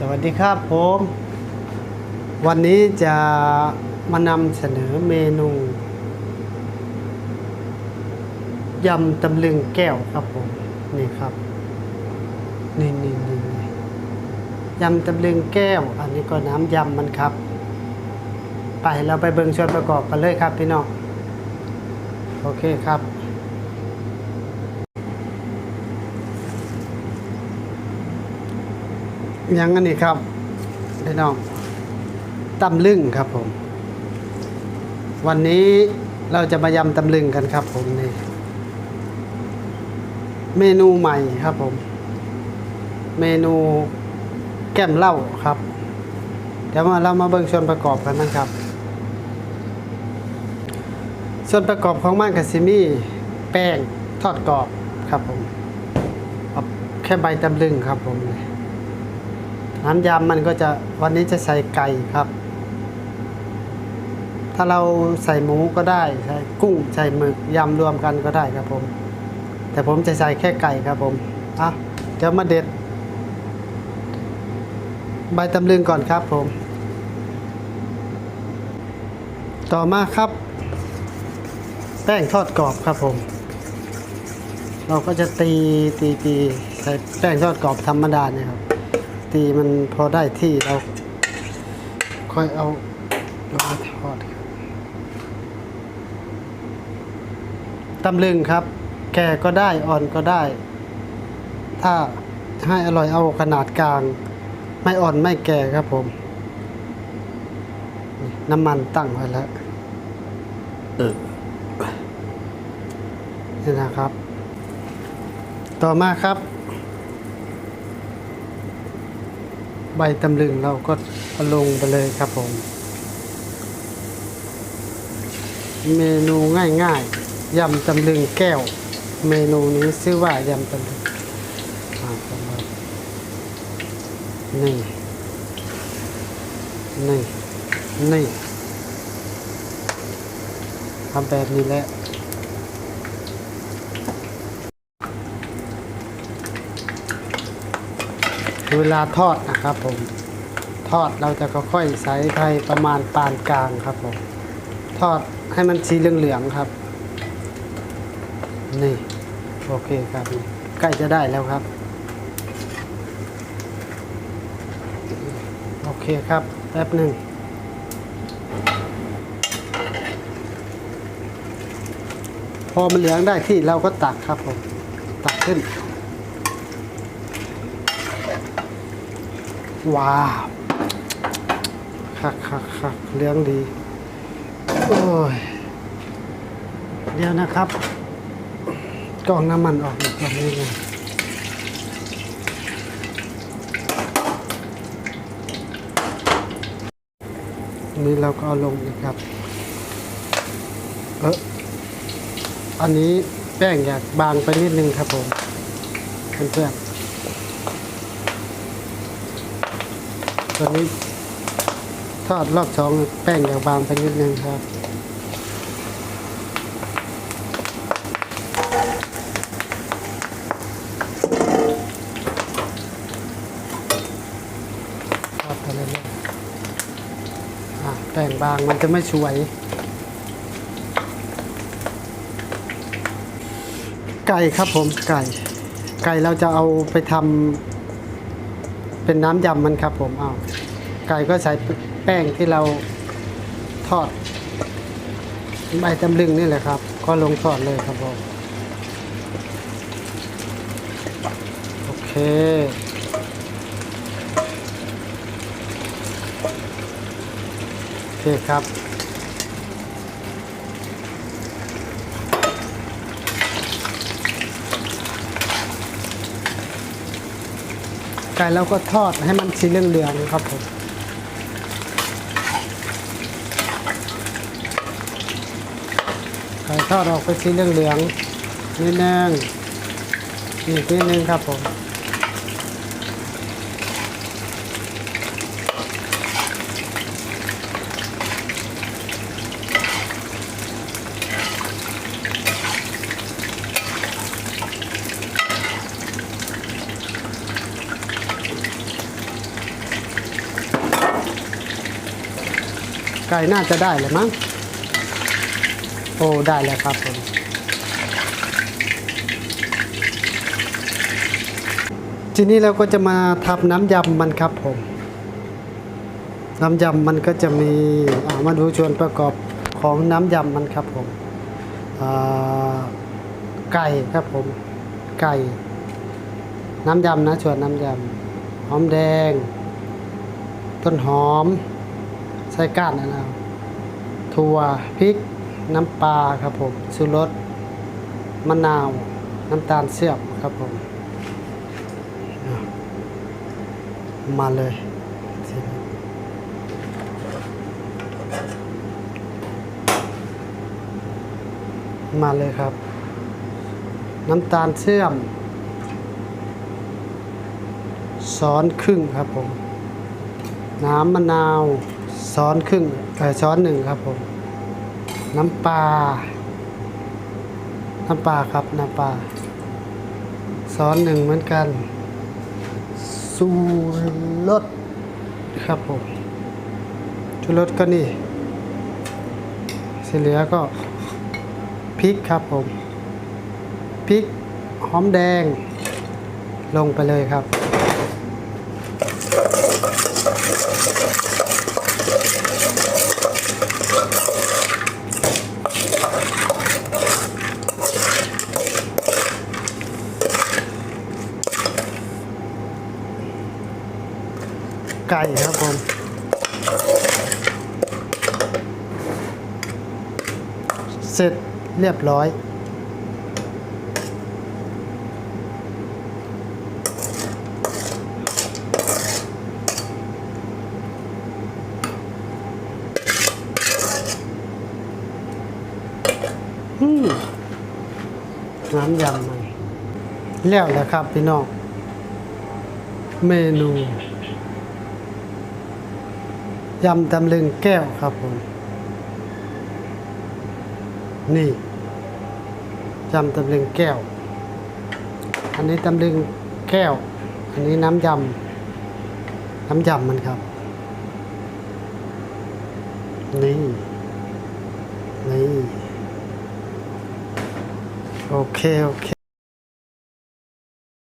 สวัสดีครับผม วันนี้จะมานำเสนอเมนูยำตำลึงแก้วครับผม นี่ครับ นี่นี่นี่นยำตำลึงแก้ว อันนี้ก็น้ำยำมันครับ ไปเราไปเบิ่งส่วนประกอบกันเลยครับพี่น้อง โอเคครับ ยังอันนี้ครับพี่น้องตำลึงครับผม วันนี้เราจะมายำตำลึงกันครับผมนี่เมนูใหม่ครับผม เมนูแก้มเหล้าครับเดี๋ยวมาเรามาเบิ่งส่วนประกอบกันนะครับ ส่วนประกอบของมันกับซิมี่แป้งทอดกรอบครับผมเอาแค่ใบตำลึงครับผมนี่ น้ำยำมันก็จะวันนี้จะใส่ไก่ครับ ถ้าเราใส่หมูก็ได้ใส่กุ้งใส่หมึกยำรวมกันก็ได้ครับผม แต่ผมจะใส่แค่ไก่ครับผมอะเดี๋ยวมาเด็ด ใบตำลึงก่อนครับผม ต่อมาครับ แป้งทอดกรอบครับผม เราก็จะตีตีตีใส่แป้งทอดกรอบธรรมดาเนี่ยครับ ตีมันพอได้ที่เราค่อยเอาลงมาทอดครับตำลึงครับ แก่ก็ได้อ่อนก็ได้ ถ้าให้อร่อยเอาขนาดกลาง ไม่อ่อนไม่แก่ครับผมนี่น้ำมันตั้งไว้แล้วเออนี่นะครับ ต่อมาครับ ใบตำลึงเราก็ลงไปเลยครับผม เมนูง่ายๆยำตำลึงแก้ว เมนูนี้ชื่อว่ายำตำลึงอ่าประมาณนี่นี่นี่ทำแบบนี้แหละ เวลาทอดนะครับผมทอดเราจะค่อยๆใส่ไฟประมาณปานกลางครับผมทอดให้มันสีเหลืองๆครับ นี่โอเคครับใกล้จะได้แล้วครับ โอเคครับแป๊บหนึ่งพอมันเหลืองได้ที่เราก็ตักครับผมตักขึ้น ว้าวคักคักคักเลี้ยงดี โอ้ย เดี๋ยวนะครับกองน้ำมันออกอีกก่อนนิดนึงนี่เราก็เอาลงอีกครับ เอออันนี้แป้งอยากบางไปนิดนึงครับผมเพื่อนๆ ตัวนี้ทอดรอบสองแป้งอย่างบางไปนิดนึงครับทอดไปเรื่อยๆอะแป้งบางมันจะไม่สวย ไก่ครับผมไก่ ไก่เราจะเอาไปทำ เป็นน้ำยำมันครับผมเอาไก่ก็ใส่แป้งที่เราทอดใบตำลึงนี่แหละครับ ก็ลงทอดเลยครับผมโอเคโอเคครับ ไก่เราก็ทอดให้มันสีเหลืองๆครับผมไก่ทอดออกไปสีเหลืองๆนิดนึงอีกนิดนึงครับผม ไก่น่าจะได้เลยมั้ง โอ้ ได้แล้วครับผมทีนี้เราก็จะมาทำน้ำยำมันครับผม น้ำยำมันก็จะมีมาดูส่วนประกอบของน้ำยำมันครับผมไก่ครับผม ไก่ น้ำยำนะส่วนน้ำยำหอมแดง ต้นหอม ใส่ก้านนะครับถั่วพริก น้ำปลาครับผมสุรสมะนาว น้ำตาลเสียบครับผม มาเลยมาเลยครับ น้ำตาลเสื่อมซ้อนครึ่งครับผม น้ำมะนาว ซ้อนครึ่งเออซ้อนหนึ่งครับผม น้ำปลา น้ำปลาครับ น้ำปลาซ้อนหนึ่งเหมือนกันสูรสครับผมชูรสก็นี่เสีเหลือก็พริกครับผมพริกหอมแดง ลงไปเลยครับ ไก่ครับผมเสร็จเรียบร้อย น้ำยำมันแล้วแหละครับพี่น้องเมนูยำตำลึงแก้วครับผม นี่ยำตำลึงแก้ว อันนี้ตำลึงแก้ว อันนี้น้ำยำน้ำยำมันครับ นี่ นี่ okay okay.